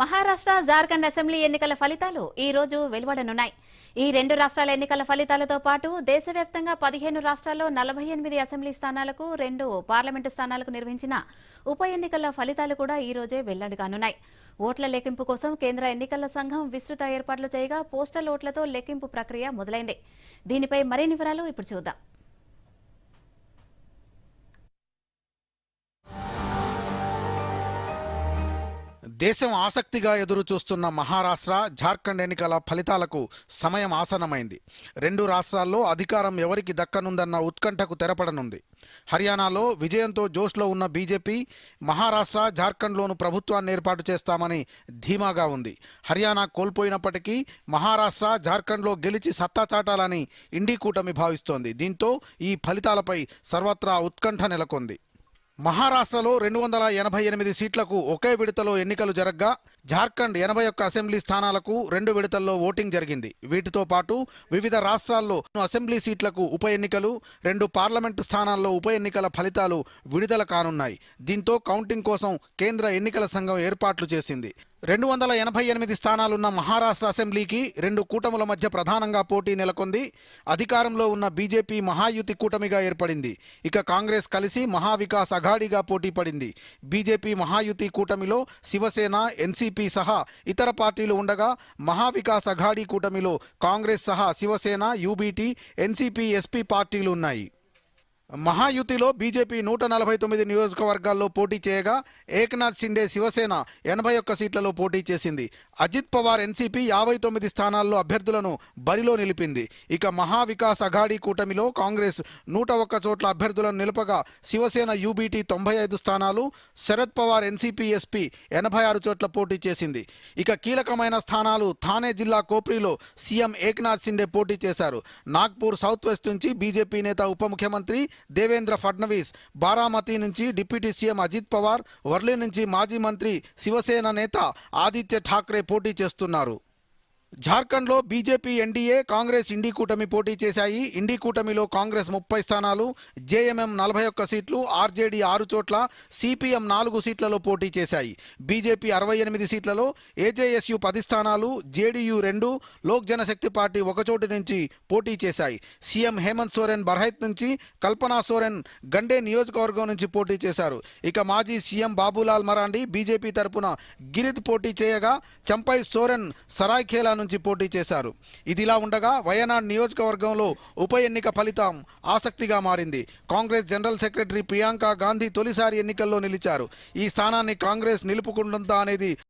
Maharashtra Jharkhand assembly ఎన్నికల ఫలితాలు ఈ రోజు వెలువడనున్నాయి. ఈ రెండు రాష్ట్రాల ఎన్నికల ఫలితాలతో పాటు దేశవ్యాప్తంగా పదిహేను రాష్ట్రాల్లో నలభై ఎనిమిది అసెంబ్లీ స్థానాలకు రెండు పార్లమెంటు స్థానాలకు నిర్వహించిన ఉప ఎన్నికల ఫలితాలు కూడా ఈ రోజే వెల్లడిగానున్నాయి. ఓట్ల లెక్కింపు కోసం కేంద్ర ఎన్నికల సంఘం విస్తృత ఏర్పాట్లు చేయగా పోస్టల్ ఓట్లతో లెక్కింపు ప్రక్రియ మొదలైంది. దీనిపై మరిన్ని వివరాలు ఇప్పుడు చూద్దాం. దేశం ఆసక్తిగా ఎదురు చూస్తున్న మహారాష్ట్ర జార్ఖండ్ ఎన్నికల ఫలితాలకు సమయం ఆసనమైంది రెండు రాష్ట్రాల్లో అధికారం ఎవరికి దక్కనుందన్న ఉత్కంఠకు తెరపడనుంది. హర్యానాలో విజయంతో జోష్లో ఉన్న బీజేపీ మహారాష్ట్ర జార్ఖండ్లోను ప్రభుత్వాన్ని ఏర్పాటు చేస్తామని ధీమాగా ఉంది. హర్యానా కోల్పోయినప్పటికీ మహారాష్ట్ర జార్ఖండ్లో గెలిచి సత్తా చాటాలని ఇండి కూటమి భావిస్తోంది. దీంతో ఈ ఫలితాలపై సర్వత్రా ఉత్కంఠ నెలకొంది. మహారాష్ట్రలో రెండు వందల ఎనభై ఎనిమిది సీట్లకు ఒకే విడతలో ఎన్నికలు జరగ్గా జార్ఖండ్ ఎనభై ఒక్క అసెంబ్లీ స్థానాలకు రెండు విడతల్లో ఓటింగ్ జరిగింది. వీటితో పాటు వివిధ రాష్ట్రాల్లో అసెంబ్లీ సీట్లకు ఉప ఎన్నికలు రెండు పార్లమెంటు స్థానాల్లో ఉప ఎన్నికల ఫలితాలు విడుదల కానున్నాయి. దీంతో కౌంటింగ్ కోసం కేంద్ర ఎన్నికల సంఘం ఏర్పాట్లు చేసింది. రెండు వందల ఎనభై ఎనిమిది స్థానాలున్న మహారాష్ట్ర అసెంబ్లీకి రెండు కూటముల మధ్య ప్రధానంగా పోటీ నెలకొంది. అధికారంలో ఉన్న బీజేపీ మహాయుతి కూటమిగా ఏర్పడింది. ఇక కాంగ్రెస్ కలిసి మహావికాస్ అఘాడీగా పోటీ పడింది. బీజేపీ మహాయుతి కూటమిలో శివసేన ఎన్సీపీ సహా ఇతర పార్టీలు ఉండగా మహావికాస్ అఘాడీ కూటమిలో కాంగ్రెస్ సహా శివసేన యూబీటీ ఎన్సీపీ ఎస్పీ పార్టీలు ఉన్నాయి. మహాయుతిలో బీజేపీ నూట నలభై తొమ్మిది నియోజకవర్గాల్లో పోటీ చేయగా ఏక్నాథ్ షిండే శివసేన ఎనభై ఒక్క సీట్లలో పోటీ చేసింది. అజిత్ పవార్ ఎన్సీపీ యాభై తొమ్మిది స్థానాల్లో అభ్యర్థులను బరిలో నిలిపింది. ఇక మహావికాస్ అఘాడీ కూటమిలో కాంగ్రెస్ నూట ఒక్క చోట్ల అభ్యర్థులను నిలపగా శివసేన యూబీటీ తొంభై ఐదు స్థానాలు శరద్ పవార్ ఎన్సీపీ ఎస్పీ ఎనభై ఆరు చోట్ల పోటీ చేసింది. ఇక కీలకమైన స్థానాలు థానే జిల్లా కోప్రిలో సీఎం ఏక్నాథ్ షిండే పోటీ చేశారు. నాగ్పూర్ సౌత్ వెస్ట్ నుంచి బీజేపీ నేత ఉప ముఖ్యమంత్రి దేవేంద్ర ఫడ్నవీస్. బారామతి నుంచి డిప్యూటీ సీఎం అజిత్ పవార్ వర్లీ నుంచి మాజీ మంత్రి శివసేన నేత ఆదిత్య ఠాక్రే పోటీ చేస్తున్నారు. జార్ఖండ్లో బీజేపీ ఎన్డీఏ కాంగ్రెస్ ఇండీ కూటమి పోటీ చేశాయి. ఇండీ కూటమిలో కాంగ్రెస్ ముప్పై స్థానాలు జేఎంఎం నలభై ఒక్క సీట్లు ఆర్జేడీ ఆరు చోట్ల సిపిఎం నాలుగు సీట్లలో పోటీ చేశాయి. బీజేపీ అరవై ఎనిమిది సీట్లలో ఏజేఎస్యు పది స్థానాలు జేడీయూ రెండు లోక్ జనశక్తి పార్టీ ఒకచోటు నుంచి పోటీ చేశాయి. సీఎం హేమంత్ సోరెన్ బర్హైత్ నుంచి కల్పనా సోరెన్ గండే నియోజకవర్గం నుంచి పోటీ చేశారు. ఇక మాజీ సీఎం బాబులాల్ మరాండి బీజేపీ తరపున గిరిద్ పోటీ చేయగా చంపై సోరెన్ సరాయ్ఖేలా నుంచి పోటీ చేశారు. ఇదిలా ఉండగా వయనాడ్ నియోజకవర్గంలో ఉప ఎన్నిక ఫలితం ఆసక్తిగా మారింది. Congress general secretary Priyanka Gandhi తొలిసారి ఎన్నికల్లో నిలిచారు. ఈ స్థానాన్ని కాంగ్రెస్ నిలుపుకుంటుందా అనేది